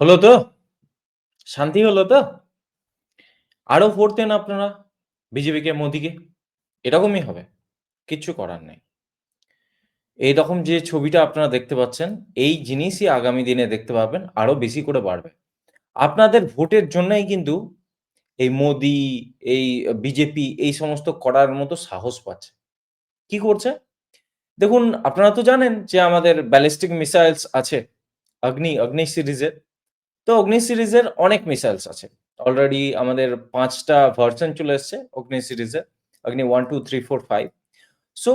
হলো তো? শান্তি হলো তো? আরও ভোট দেন আপনারা বিজেপিকে, মোদিকে। এরকমই হবে। কিচ্ছু করার নেই। এইরকম যে ছবিটা আপনারা দেখতে পাচ্ছেন, এই জিনিসই আগামী দিনে দেখতে পাবেন আরও বেশি করে বাড়বে। আপনাদের ভোটের জন্যই কিন্তু এই মোদি, এই বিজেপি এই সমস্ত করার মতো সাহস পাচ্ছে। কি করছে? দেখুন আপনারা তো জানেন যে আমাদের ব্যালিস্টিক মিসাইলস আছে। অগ্নি, অগ্নি সিরিজের। তো অগ্নি সিরিজের অনেক মিসাইলস আছে। অলরেডি আমাদের পাঁচটা ভার্সন চলে এসছে অগ্নি সিরিজের। অগ্নি 1, 2, 3, 4, 5 সো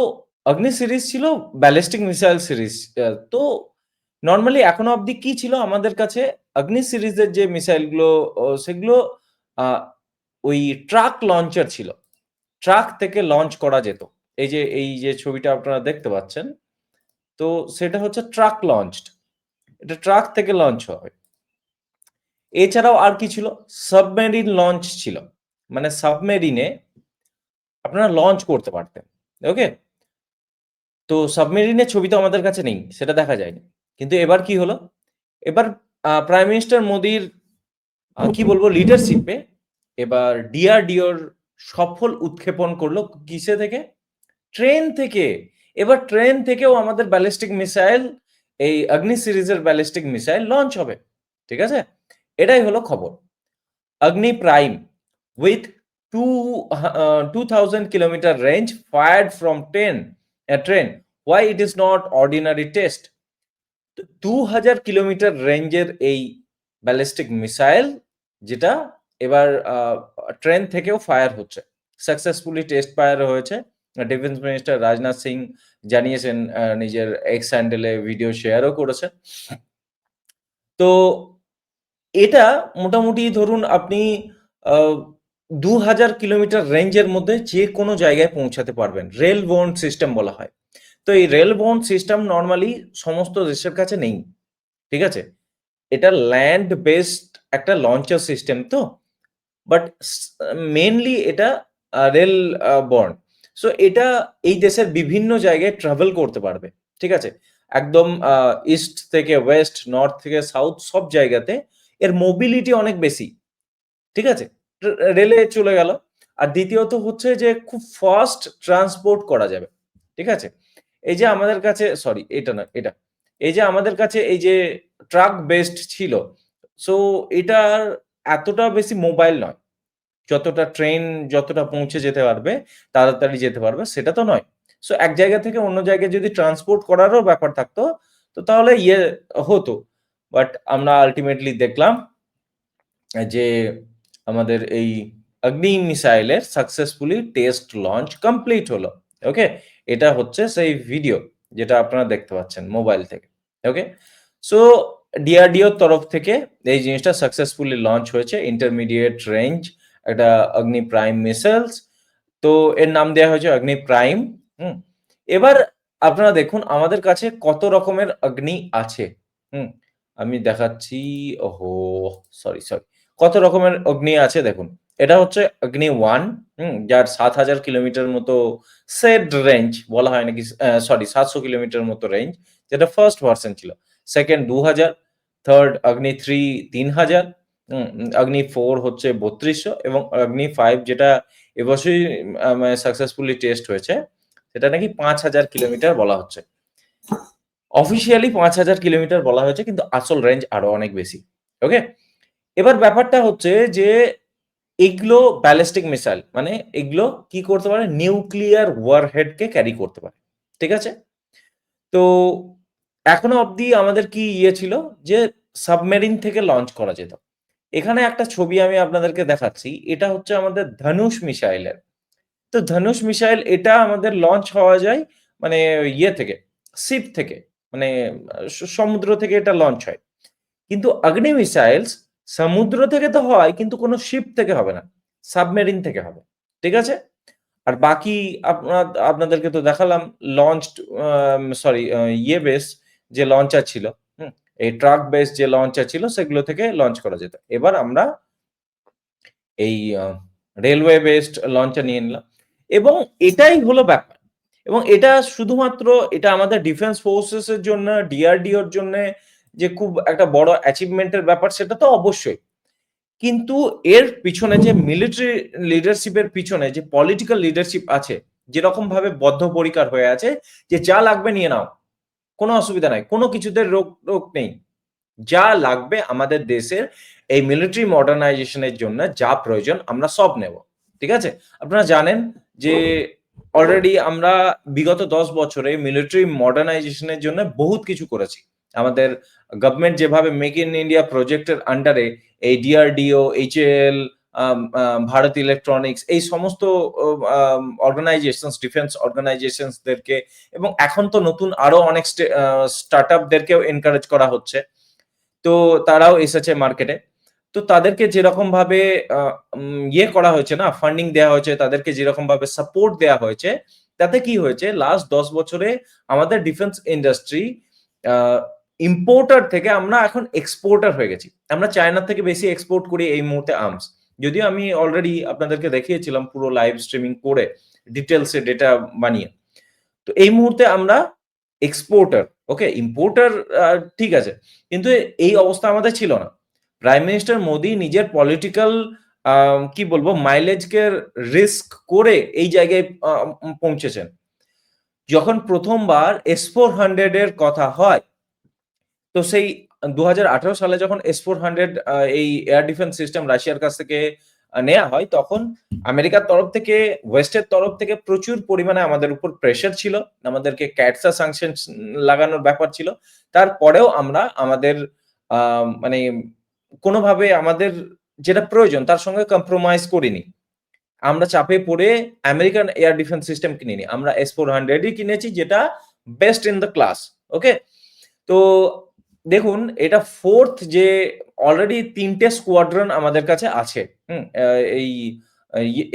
অগ্নি সিরিজ ছিল ব্যালিস্টিক মিসাইল সিরিজ। তো নর্মালি এখনও অবধি কি ছিল আমাদের কাছে অগ্নি সিরিজের যে মিসাইলগুলো সেগুলো ওই ট্রাক লঞ্চার ছিল। ট্রাক থেকে লঞ্চ করা যেত। এই যে এই যে ছবিটা আপনারা দেখতে পাচ্ছেন। তো সেটা হচ্ছে ট্রাক লঞ্চড। এটা ট্রাক থেকে লঞ্চ হয়। এছাড়াও আর কি ছিল? সাবমেরিন লঞ্চ ছিল। মানে সাবমেরিনে আপনারা লঞ্চ করতে পারতেন। ওকে? তো সাবমেরিনের ছবি তো আমাদের কাছে নেই। সেটা দেখা যায়নি। কিন্তু এবার কি হলো? এবার প্রাইম মিনিস্টার মোদির কি বলব লিডারশিপে এবার ডিআরডিওর সফল উৎক্ষেপণ করল কিসে থেকে? ট্রেন থেকে। এবার ট্রেন থেকেও আমাদের ব্যালিস্টিক মিসাইল এই অগ্নি সিরিজের ব্যালিস্টিক মিসাইল লঞ্চ হবে। ঠিক আছে? এটাই হলো খবর। Agni prime with uh, 2000 kilometer range fired from 10 a train. Why it is not ordinary test? তো 2000 কিলোমিটার রেঞ্জের এই ব্যালিস্টিক মিসাইল যেটা এবার ট্রেন থেকেও ফায়ার হচ্ছে। সাকসেসফুলি টেস্ট ফায়ার হয়েছে। ডিফেন্স মিনিস্টার রাজনাথ সিং জানিয়েছেন আহ, নিজের এক্স হ্যান্ডেলে ভিডিও শেয়ারও করেছেন তো এটা মোটামুটি ধরুন আপনি দু হাজার কিলোমিটার রেঞ্জের মধ্যে যে কোনো জায়গায় পৌঁছাতে পারবেন। রেল বোন সিস্টেম বলা হয়। তো এই রেল বোন সিস্টেম নর্মালি সমস্ত দেশের কাছে নেই। ঠিক আছে? এটা ল্যান্ড বেসড একটা লঞ্চার সিস্টেম তো। বাট মেনলি এটা রেল বন্ড সো এটা এই দেশের বিভিন্ন জায়গায় ট্রাভেল করতে পারবে। ঠিক আছে? একদম ইস্ট থেকে ওয়েস্ট নর্থ থেকে সাউথ সব জায়গাতে এর মোবিলিটি অনেক বেশি। ঠিক আছে? রেলে চলে গেল। আর দ্বিতীয়ত হচ্ছে যে খুব ফাস্ট ট্রান্সপোর্ট করা যাবে। ঠিক আছে? এই যে আমাদের কাছে সরি এটা না এটা। এই যে আমাদের কাছে এই যে ট্রাক বেসড ছিল সো এটার এতটা বেশি মোবাইল নয়। যতটা ট্রেন যতটা পৌঁছে যেতে পারবে, তাড়াতাড়ি যেতে পারবে, সেটা তো নয়। সো এক জায়গা থেকে অন্য জায়গায় যদি ট্রান্সপোর্ট করারও ব্যাপার থাকতো, তো তাহলে ইয়ে হতো। বাট আমরা আলটিমেটলি দেখলাম যে আমাদের এই অগ্নি মিসাইলের সাকসেসফুলি টেস্ট লঞ্চ কমপ্লিট হলো। ওকে এটা হচ্ছে সেই ভিডিও যেটা আপনারা দেখতে পাচ্ছেন মোবাইল থেকে। ওকে সো ডিআরডিওর তরফ থেকে এই জিনিসটা সাকসেসফুলি লঞ্চ হয়েছে। ইন্টারমিডিয়েট রেঞ্জ একটা অগ্নি প্রাইম মিসাইলস তো এর নাম দেওয়া হয়েছে অগ্নি প্রাইম হুম? এবার আপনারা দেখুন আমাদের কাছে কত রকমের অগ্নি আছে। হুম? আমি দেখাচ্ছি, ওহো সরি সরি কত রকমের অগ্নি আছে দেখুন। এটা হচ্ছে অগ্নি ওয়ান হুম, যার সাত হাজার কিলোমিটার মতো সেড রেঞ্জ বলা হয় নাকি সরি সাতশো কিলোমিটার মতো রেঞ্জ যেটা ফার্স্ট ভার্সন ছিল। সেকেন্ড দু হাজার থার্ড অগ্নি থ্রি তিন হাজার অগ্নি ফোর হচ্ছে বত্রিশশো এবং অগ্নি ফাইভ যেটা এবছরই সাকসেসফুলি টেস্ট হয়েছে, সেটা নাকি পাঁচ হাজার কিলোমিটার বলা হচ্ছে। অফিসিয়ালি পাঁচ হাজার কিলোমিটার বলা হয়েছে, কিন্তু আসল রেঞ্জ আরও অনেক বেশি ওকে এবার ব্যাপারটা হচ্ছে যে এগুলো ব্যালিস্টিক মিসাইল মানে এগুলো কি করতে পারে? নিউক্লিয়ার ওয়ারহেডকে ক্যারি করতে পারে, ঠিক আছে? তো এখনও অবধি আমাদের কি ইয়ে ছিল? যে সাবমেরিন থেকে লঞ্চ করা যেত। এখানে একটা ছবি আমি আপনাদেরকে দেখাচ্ছি, এটা হচ্ছে আমাদের ধনুষ মিসাইলের। তো ধনুষ মিসাইল, এটা আমাদের লঞ্চ হওয়া যায় মানে ইয়ে থেকে শিপ থেকে। মানে সমুদ্র থেকে এটা লঞ্চ হয়। কিন্তু অগ্নি মিসাইলস সমুদ্র থেকে তো হয়, কিন্তু কোনো শিপ থেকে হবে না। সাবমেরিন থেকে হবে। ঠিক আছে? আর বাকি আপনার আপনাদেরকে তো দেখালাম লঞ্চ সরি ইয়ে বেস যে লঞ্চার ছিল এই ট্রাক বেস যে লঞ্চার ছিল, সেগুলো থেকে লঞ্চ করা যেত। এবার আমরা এই রেলওয়ে বেসড লঞ্চার নিয়ে নিলাম। এবং এটাই হলো ব্যাপার। এবং এটা শুধুমাত্র এটা আমাদের ডিফেন্স ফোর্সেস এর জন্য ডিআরডিওর জন্য যে খুব একটা বড় অ্যাচিভমেন্টের ব্যাপার, সেটা তো অবশ্যই। কিন্তু এর পিছনে যে মিলিটারি লিডারশিপের পিছনে যে পলিটিক্যাল লিডারশিপ আছে, যেরকম ভাবে বদ্ধপরিকার হয়ে আছে, যে যা লাগবে নিয়ে নাও। কোনো অসুবিধা নাই, কোনো কিছুতে রোগ রোগ নেই। যা লাগবে আমাদের দেশের এই মিলিটারি মডার্নাইজেশনের জন্য যা প্রয়োজন আমরা সব নেব। ঠিক আছে? আপনারা জানেন যে অলরেডি আমরা বিগত দশ বছরে মিলিটারি মডার্নাইজেশনের জন্য বহুত কিছু করেছি। আমাদের গভর্নমেন্ট যেভাবে মেক ইন ইন্ডিয়া প্রজেক্টের আন্ডারে এই ডিআরডিও এইচএল ভারত ইলেকট্রনিক্স এই সমস্ত অর্গানাইজেশন ডিফেন্স অর্গানাইজেশনসদেরকে এবং এখন তো নতুন আরও অনেক স্টার্ট আপদেরকেও এনকারেজ করা হচ্ছে। তো তারাও এসেছে মার্কেটে তো তাদেরকে যেরকম ভাবে ইয়ে করা হয়েছে না ফান্ডিং দেওয়া হয়েছে, তাদেরকে যেরকম ভাবে সাপোর্ট দেওয়া হয়েছে, তাতে কি হয়েছে? লাস্ট দশ বছরে আমাদের ডিফেন্স ইন্ডাস্ট্রি ইম্পোর্টার থেকে আমরা এখন এক্সপোর্টার হয়ে গেছি। আমরা চায়না থেকে বেশি এক্সপোর্ট করি এই মুহূর্তে আর্মস যদিও আমি অলরেডি আপনাদেরকে দেখিয়েছিলাম পুরো লাইভ স্ট্রিমিং করে ডিটেলসে ডেটা বানিয়ে। তো এই মুহূর্তে আমরা এক্সপোর্টার ওকে ইম্পোর্টার ঠিক আছে। কিন্তু এই অবস্থা আমাদের ছিল না। প্রাইম মিনিস্টার মোদি নিজের পলিটিক্যাল কি বলব মাইলেজকে রিস্ক করে এই জায়গায় পৌঁছেছেন। যখন প্রথমবার এস ফোর হান্ড্রেড এর কথা হয়, তো সেই দু হাজার আঠেরো সালে যখন এস ফোর হান্ড্রেড এই এয়ার ডিফেন্স সিস্টেম রাশিয়ার কাছ থেকে নেওয়া হয়, তখন আমেরিকার তরফ থেকে ওয়েস্টের তরফ থেকে প্রচুর পরিমাণে আমাদের উপর প্রেশার ছিল। আমাদেরকে ক্যাটসা সাংশন লাগানোর ব্যাপার ছিল। তারপরেও আমরা আমাদের মানে কোনোভাবে আমাদের যেটা প্রয়োজন, তার সঙ্গে কম্প্রোমাইজ করিনি। আমরা চাপে পড়ে আমেরিকান এয়ার ডিফেন্স সিস্টেম কিনিনি। আমরা এস ফোর হান্ড্রেডই কিনেছি, যেটা best in the class okay তো দেখুন, এটা ফোর্থ যে অলরেডি তিনটে স্কোয়াড্রন আমাদের কাছে আছে, হুম? এই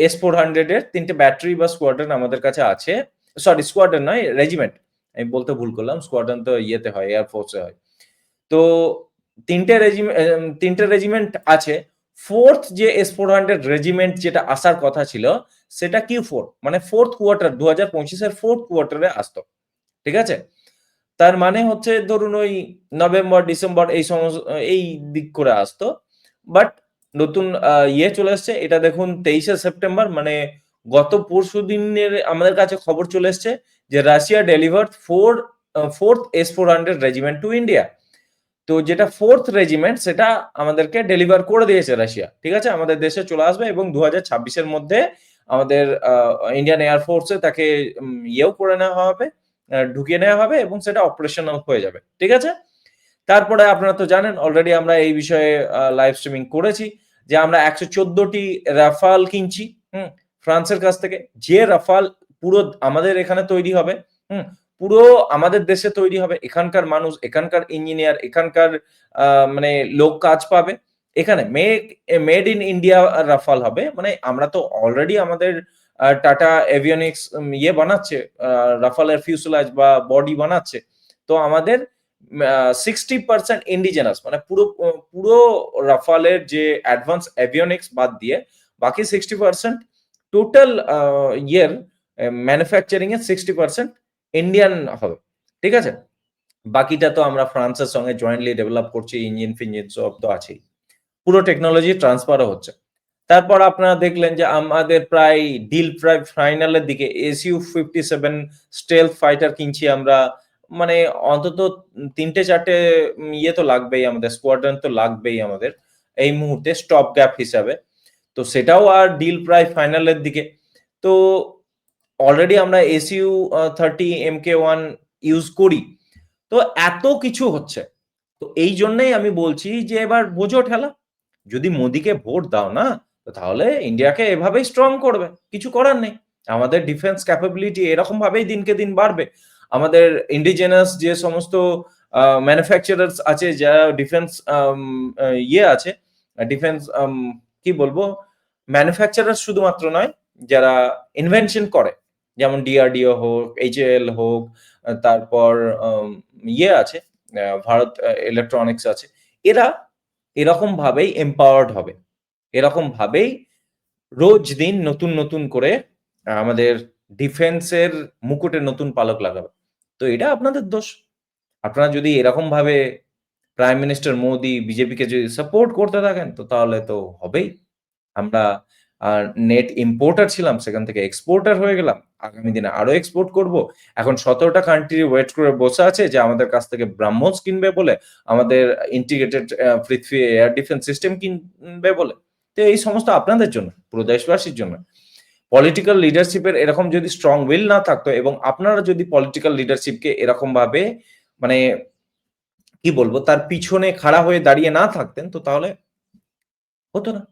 এস ফোর হান্ড্রেড এর তিনটে ব্যাটারি বা স্কোয়াড্রন আমাদের কাছে আছে। সরি স্কোয়াড্রন নয় রেজিমেন্ট আমি বলতে ভুল করলাম স্কোয়াড্রন তো ইয়েতে হয় এয়ারফোর্সে হয়। তো তিনটে রেজিমেন্ট তিনটে রেজিমেন্ট আছে। ফোর্থ যে এস ফোর হান্ড্রেড রেজিমেন্ট যেটা আসার কথা ছিল, সেটা কিউ ফোর মানে ফোর্থ কোয়ার্টার দু হাজার পঁচিশের ফোর্থ কোয়ার্টারে আসতো। ঠিক আছে? তার মানে হচ্ছে ধরুন ওই নভেম্বর, ডিসেম্বর এই সমস্ত এই দিক করে আসতো। বাট নতুন ইয়ে চলে এসছে। এটা দেখুন তেইশে সেপ্টেম্বর মানে গত পরশু দিনের আমাদের কাছে খবর চলে এসছে যে Russia deliver four fourth S four hundred regiment to India তো যেটা ফোর্থ রেজিমেন্ট সেটা আমাদেরকে ডেলিভার করে দিয়েছে রাশিয়া, ঠিক আছে? আমাদের দেশে চলে আসবে এবং দু হাজার মধ্যে আমাদের ইন্ডিয়ান এয়ারফোর্সে তাকে ইয়েও করে নেওয়া হবে ঢুকিয়ে নেওয়া হবে এবং সেটা অপারেশনাল হয়ে যাবে, ঠিক আছে? তারপরে আপনারা তো জানেন অলরেডি আমরা এই বিষয়ে লাইভ স্ট্রিমিং করেছি যে আমরা একশো চোদ্দটি রাফাল কিনছি, হুম? ফ্রান্সের কাছ থেকে, যে রাফাল পুরো আমাদের এখানে তৈরি হবে, হুম? পুরো আমাদের দেশে তৈরি হবে। এখানকার মানুষ, এখানকার ইঞ্জিনিয়ার এখানকার মানে লোক কাজ পাবে। এখানে make made in India Rafale হবে। মানে আমরা তো অলরেডি আমাদের টাটা এভিয়নিক্স ইয়ে বানাচ্ছে রাফালের ফিউসুলাজ বা বডি বানাচ্ছে। তো আমাদের সিক্সটি পার্সেন্ট ইন্ডিজেনাস মানে পুরো পুরো রাফালের যে অ্যাডভান্স এভিয়নিক্স বাদ দিয়ে বাকি সিক্সটি পার্সেন্ট টোটাল ইয়ের ম্যানুফ্যাকচারিং এর সিক্সটি পার্সেন্ট ইন্ডিয়ান হবে, ঠিক আছে? বাকিটা তো আমরা ফ্রান্সের সঙ্গে জয়েন্টলি ডেভেলপ করছি ইঞ্জিন ফিঞ্জিন সব তো আছেই। পুরো টেকনোলজি ট্রান্সফারও হচ্ছে। তারপর আপনারা দেখলেন যে আমাদের প্রায় ডিল প্রায় ফাইনালের দিকে SU fifty seven stealth fighter কিনছি আমরা। মানে অন্তত তিনটে চারটে ইয়ে তো লাগবেই আমাদের স্কোয়াড্রন তো লাগবেই আমাদের এই মুহূর্তে স্টপ গ্যাপ হিসাবে। তো সেটাও আর ডিল প্রায় ফাইনালের দিকে। তো অলরেডি আমরা SU thirty M K one use করি। তো এত কিছু হচ্ছে। তো এই জন্যই আমি বলছি যে, এবার বোঝো ঠেলা। যদি মোদিকে ভোট দাও না তাহলে ইন্ডিয়াকে এভাবেই স্ট্রং করবে। কিছু করার নেই। আমাদের ডিফেন্স ক্যাপাবিলিটি এরকম ভাবেই দিনকে দিন বাড়বে। আমাদের ইন্ডিজেনাস যে সমস্ত ম্যানুফ্যাকচারার্স আছে যারা ডিফেন্স ইয়ে আছে ডিফেন্স কি বলব? ম্যানুফ্যাকচারার শুধুমাত্র নয়, যারা ইনভেনশন করে যেমন ডিআরডিও হোক এইচএল হোক তারপর ইয়ে আছে ভারত ইলেকট্রনিক্স আছে, এরা এরকম ভাবেই এম্পাওয়ার্ড হবে। এরকম ভাবেই রোজ দিন নতুন নতুন করে আমাদের ডিফেন্সের মুকুটে নতুন পালক লাগাবে। তো এটা আপনাদের দোষ। আপনারা যদি এরকম ভাবে প্রাইম মিনিস্টার মোদি বিজেপিকে যদি সাপোর্ট করতে থাকেন, তো তাহলে তো হবেই। আমরা নেট ইম্পোর্টার ছিলাম সেখান থেকে এক্সপোর্টার হয়ে গেলাম। আগামী দিনে আরও এক্সপোর্ট করব। এখন ১৭ টা কান্ট্রি ওয়েট করে বসে আছে যে আমাদের কাছ থেকে ব্রাহ্মস কিনবে বলে, আমাদের ইন্টিগ্রেটেড পৃথিবী এয়ার ডিফেন্স সিস্টেম কিনবে বলে। তো এই সমস্ত আপনাদের জন্য, পুরো দেশবাসীর জন্য। পলিটিক্যাল লিডারশিপের এরকম যদি স্ট্রং উইল না থাকতো এবং আপনারা যদি পলিটিক্যাল লিডারশিপকে এরকমভাবে মানে কি বলব তার পিছনে খাড়া হয়ে দাঁড়িয়ে না থাকতেন তো তাহলে হতো না।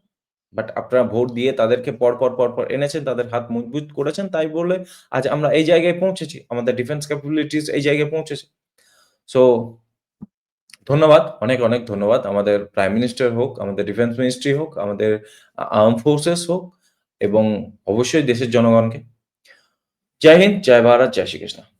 বাট আপনারা ভোট দিয়ে তাদেরকে পর, পর, পর, পর এনেছেন, তাদের হাত মজবুত করেছেন। তাই বলে আজ আমরা এই জায়গায় পৌঁছেছি। আমাদের ডিফেন্স ক্যাপাবিলিটিস এই জায়গায় পৌঁছেছে। সো ধন্যবাদ। অনেক, অনেক ধন্যবাদ। আমাদের প্রাইম মিনিস্টার হোক, আমাদের ডিফেন্স মিনিস্ট্রি হোক, আমাদের আর্ম ফোর্সেস হোক এবং অবশ্যই দেশের জনগণকে। জয় হিন্দ, জয় ভারত, জয় শ্রীকৃষ্ণ।